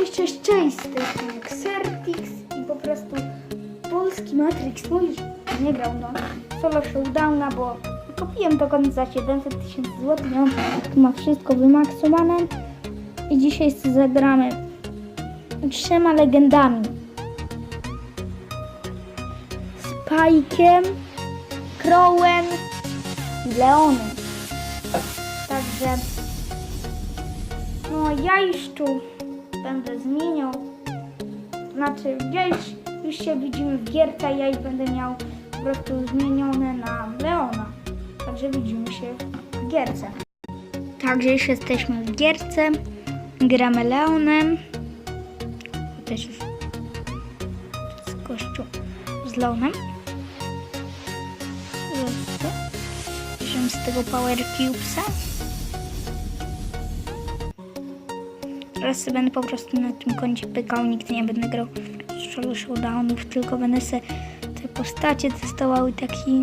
Tej strony Xertix i po prostu polski Matrix, mówisz, nie grał, no, solo showdowna, bo kupiłem to koniec za 700 tysięcy złotych, on tu ma wszystko wymaksowane. I dzisiaj zagramy trzema legendami. Spajkiem, Crowem i Leonem. Także no ja już tu będę zmieniał. Znaczy ja już, się widzimy w gierce, ja już będę miał po prostu zmienione na Leona. Także widzimy się w gierce. Także już jesteśmy w gierce. Gramy Leonem. Też już z kością z Leonem. Z tego Power Cubesa. Teraz sobie będę po prostu na tym koncie pykał, nigdy nie będę grał solo showdownów, tylko będę se te postacie testował i taki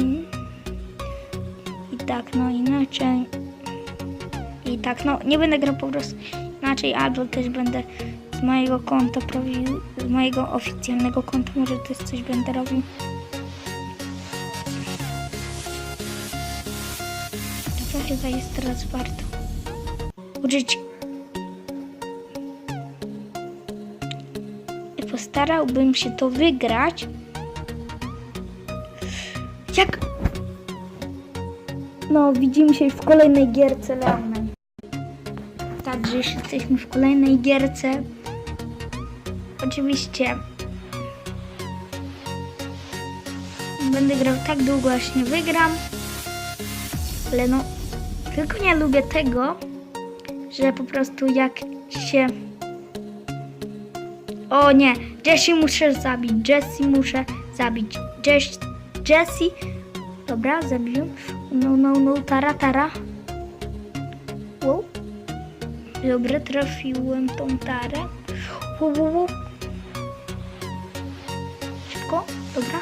i tak, no inaczej i tak, no nie będę grał po prostu inaczej, albo też będę z mojego konta robił, z mojego oficjalnego konta może też coś będę robił. To chyba jest teraz warto użyć i postarałbym się to wygrać. Jak. No, widzimy się w kolejnej gierce Leonem. Także już jesteśmy w kolejnej gierce. Oczywiście. Będę grał tak długo, aż nie wygram. Ale no, tylko nie lubię tego, że po prostu jak się o nie, Jessie muszę zabić, Jessie muszę zabić. Jess, Jessie, dobra, zabiłem. No, no, no, tara, tara. Wow. Dobra, trafiłem tą tarę. Wow, wow, wow. Szybko, dobra.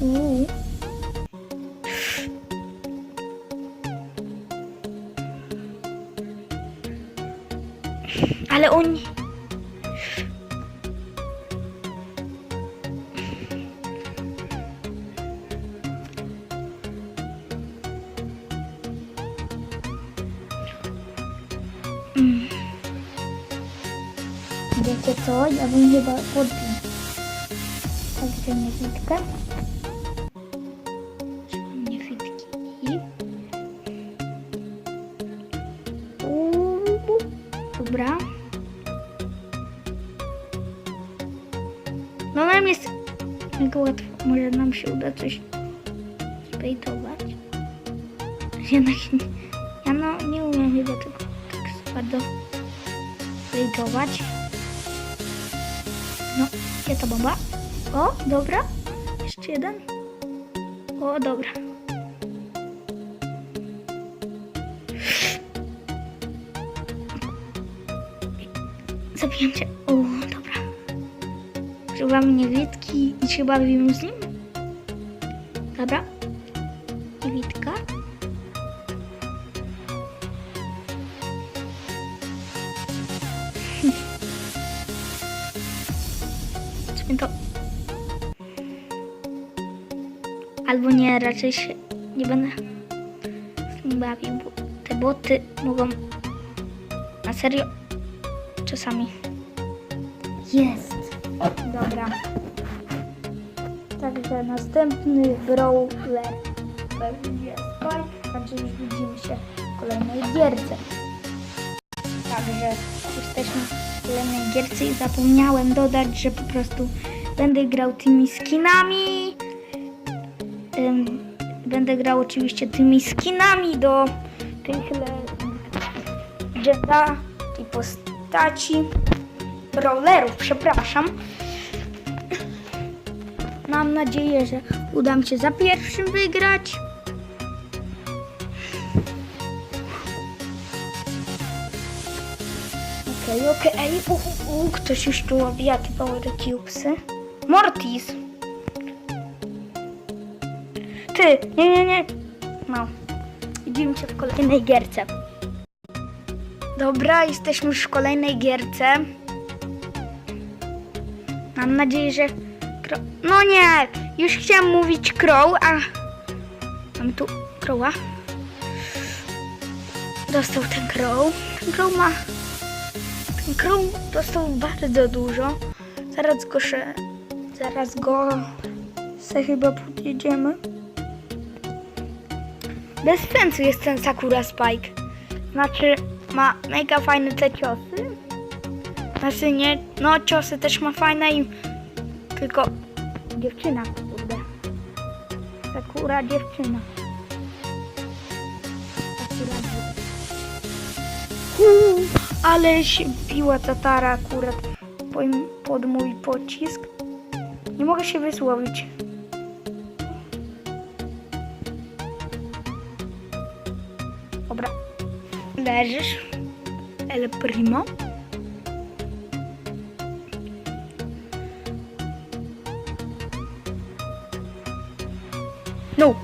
Uuu. Wiecie co? Ja bym chyba podbił. Także niewidkę. Trzymam niewidki. Uuu. Dobra. No nam jest mega łatwo. Może nam się uda coś zbejtować. Jednak nie- ja no nie umiem chyba tego tak bardzo zbejtować. No, gdzie ta bomba? O, dobra. Jeszcze jeden. O, dobra. Zabijam cię. O, dobra. Używam niewidki i się bawimy z nim. Dobra. Niewidka. To... Albo nie, raczej się nie będę z nim bawił, bo te boty mogą na serio czasami. Jest. Dobra. Także następny brawler będzie Spike, także już widzimy się w kolejnej gierce. Także jesteśmy kolejnej gierce i zapomniałem dodać, że po prostu będę grał tymi skinami. Będę grał oczywiście tymi skinami do tych Jetta i postaci brawlerów, przepraszam. Mam nadzieję, że uda mi się za pierwszym wygrać. Okej, okej. U, u, u, Ktoś już tu power cubesy. Mortis. Ty, nie, nie, nie. No. Widzimy się w kolejnej gierce. Dobra, jesteśmy już w kolejnej gierce. Mam nadzieję, że. Kro... No nie! Już chciałam mówić crow, a. Mam tu crowa. Dostał ten crow. Ten crow ma. Crow dostał bardzo dużo. Zaraz go się. Zaraz go. Se chyba podjedziemy. Bez sensu jest ten Sakura Spike. Znaczy, ma mega fajne te ciosy. Znaczy nie, no ciosy też ma fajne i tylko dziewczyna, kurde. Sakura dziewczyna. Sakura dziewczyna. Ale się biła tatara akurat po- pod mój pocisk. Nie mogę się wysłowić. Dobra. Leżysz. El primo. No.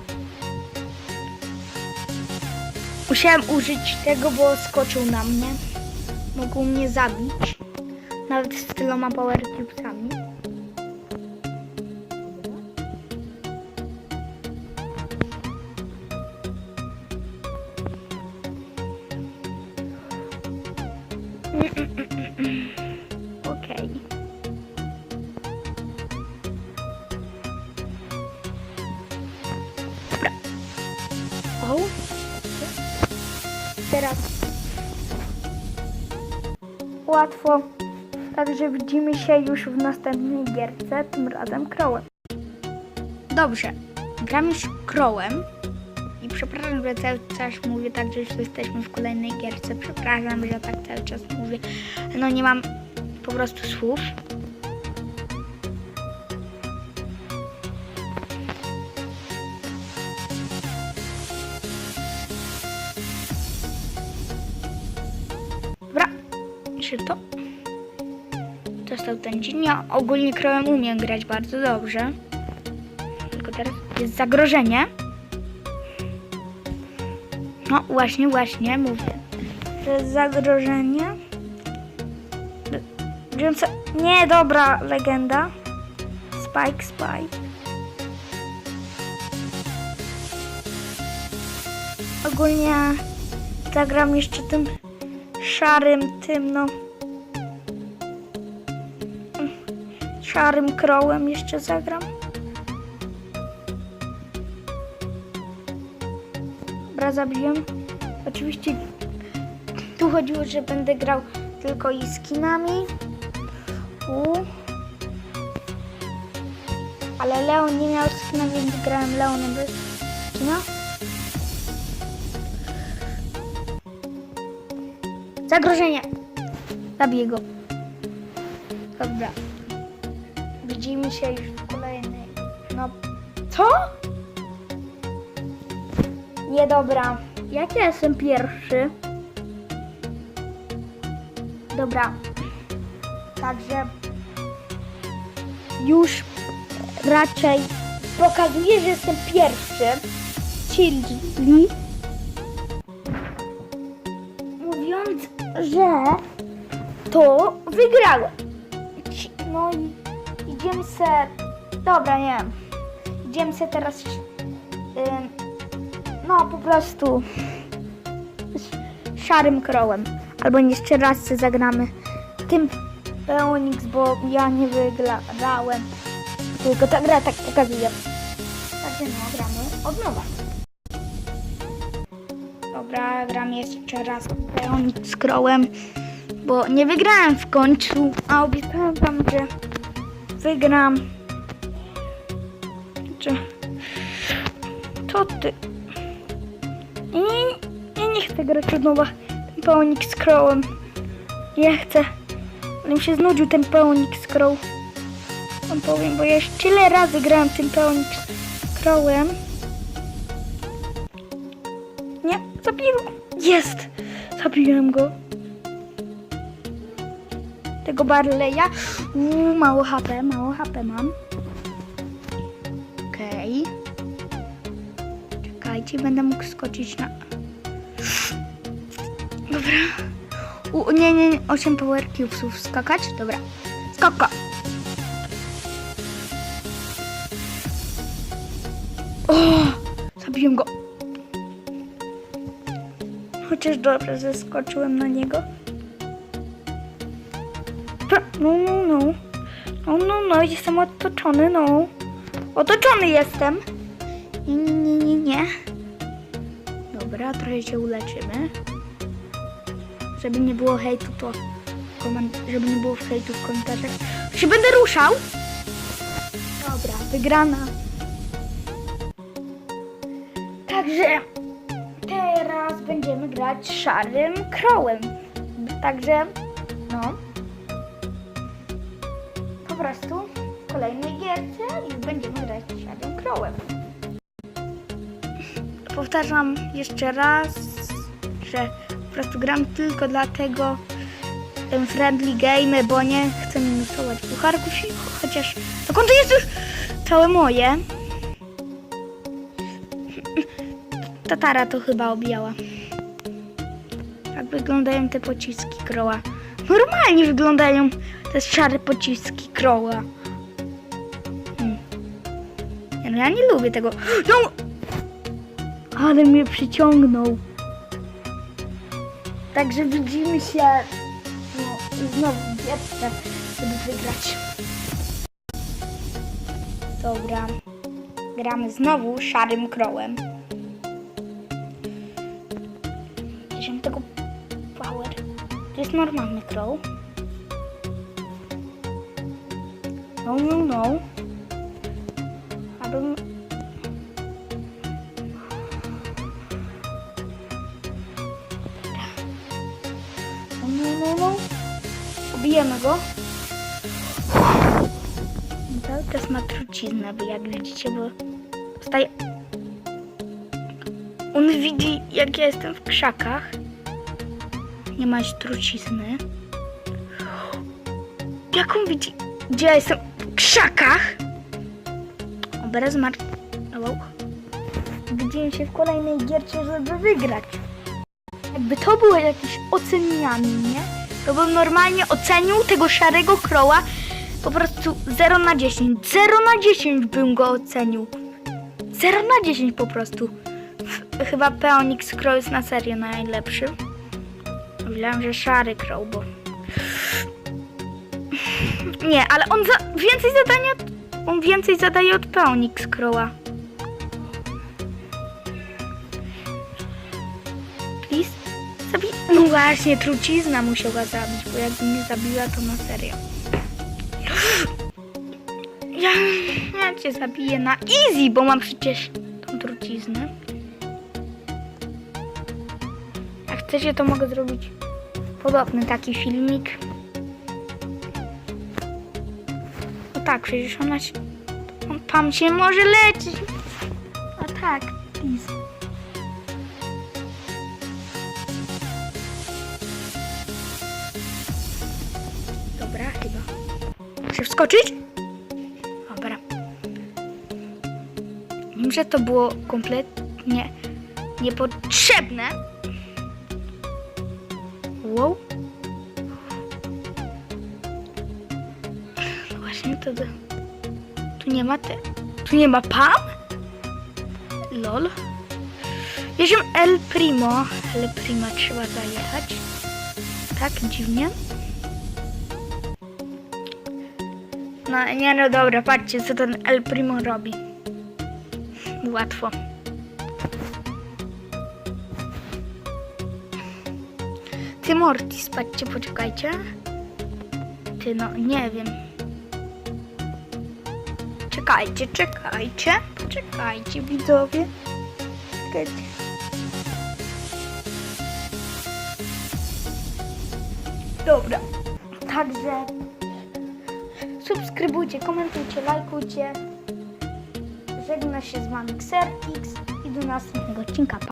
Musiałem użyć tego, bo skoczył na mnie. Mógł mnie zabić. Nawet z tyloma power cubesami. Łatwo. Także widzimy się już w następnej gierce, tym razem Crowem. Dobrze, gram już Crowem. I przepraszam, że cały czas mówię tak, że już jesteśmy w kolejnej gierce. Przepraszam, że tak cały czas mówię. No nie mam po prostu słów. Ja ogólnie krowem umiem grać bardzo dobrze. Tylko teraz jest zagrożenie. No właśnie, właśnie, mówię. To jest zagrożenie. Se... Nie, dobra, legenda. Spike, Spike. Ogólnie zagram jeszcze tym szarym, tym no. Szarym krołem jeszcze zagram. Dobra, zabiłem. Oczywiście tu chodziło, że będę grał tylko i skinami. U. Ale Leon nie miał skina, więc grałem Leonem bez skina. Zagrożenie. Zabiję go. Dobra. Widzimy się już w kolejnej. No. Co? Nie dobra. Jak ja jestem pierwszy? Dobra. Także już raczej pokazuję, że jestem pierwszy. Czyli mówiąc, że to wygrałem. No i idziemy se. Dobra, nie. Idziemy se teraz. No po prostu szarym krołem. Albo jeszcze raz se zagramy tym Peonix, bo ja nie wygrałem. Tylko ta gra tak pokazuje. Także no, gramy od nowa. Dobra, gram jeszcze raz Peonix z krołem, bo nie wygrałem w końcu, a obiecałem wam, że wygram. Czy... To ty. Nie, nie, ja nie chcę grać od nowa tym Peonik z Crowem. Nie chcę. Ale mi się znudził ten Peonik z Crow. Wam powiem, bo ja już tyle razy grałem tym Peonik z. Nie, zabiję go. Jest! Zabiłem go. Tego Barleya. Uuu, mało HP, mało HP mam. Okej. Czekajcie, będę mógł skoczyć na... Dobra. U, nie, nie, nie, 8 power cubesów skakać? Dobra. Skaka. O, zabiłem go. Chociaż dobrze zeskoczyłem na niego. No, no, no. No, no, no, jestem otoczony, no. Otoczony jestem. Nie, nie, nie, nie, nie. Dobra, trochę się uleczymy. Żeby nie było hejtu, to żeby nie było hejtu w komentarzach. Się będę ruszał. Dobra, wygrana. Także teraz będziemy grać szarym krołem. Także, no. Prostu w kolejnej gierce już będziemy grać szarym krołem. Powtarzam jeszcze raz, że po prostu gram tylko dlatego ten friendly game, bo nie chcę minusować pucharków, i- chociaż to konto jest już całe moje. Tatara to chyba objęła. Tak wyglądają te pociski kroła. Normalnie wyglądają te szare pociski kroła. Hmm. No ja nie lubię tego. No! Ale mnie przyciągnął. Także widzimy się no, znowu w żeby wygrać. Dobra. Gramy znowu szarym krołem. Bierzemy tego power. To jest normalny crow. No, no, no. Abym... No, no, no, no. Ubijemy go. Cały czas ma truciznę, bo jak widzicie, bo staje... On widzi, jak ja jestem w krzakach. Nie ma trucizny. Jak widzi, gdzie ja jestem krzakach? Obraz. Wow. Widzimy się w kolejnej gierce, żeby wygrać. Jakby to było jakieś ocenianie, nie? To bym normalnie ocenił tego szarego kroła po prostu 0 na 10. 0 na 10 bym go ocenił. 0 na 10 po prostu. Chyba Peonix Crow jest na serio najlepszy. Myślałem, że szary crow, bo... Nie, ale on za... więcej zadania... On więcej zadaje od Peonix Crowa. Please? No właśnie, trucizna musiała zabić, bo jakby nie zabiła, to na serio. Ja, ja cię zabiję na easy, bo mam przecież tą truciznę. Jak chcecie, to mogę zrobić podobny taki filmik. Tak, przecież ona się... On tam się może leczyć. A tak, please. Dobra, chyba. Muszę wskoczyć? Dobra. Wiem, że to było kompletnie niepotrzebne. Wow. Właśnie do- Tu nie ma te... Tu nie ma Pam? Lol. Jedziemy El Primo. El Prima trzeba zajechać. Tak, dziwnie. No nie no dobra, patrzcie co ten El Primo robi. Łatwo. Ty Mortis, patrzcie, poczekajcie. Ty no, nie wiem. Czekajcie, czekajcie. Poczekajcie, widzowie. Czekajcie. Dobra. Także subskrybujcie, komentujcie, lajkujcie. Żegna się z wami Xertix i do następnego odcinka.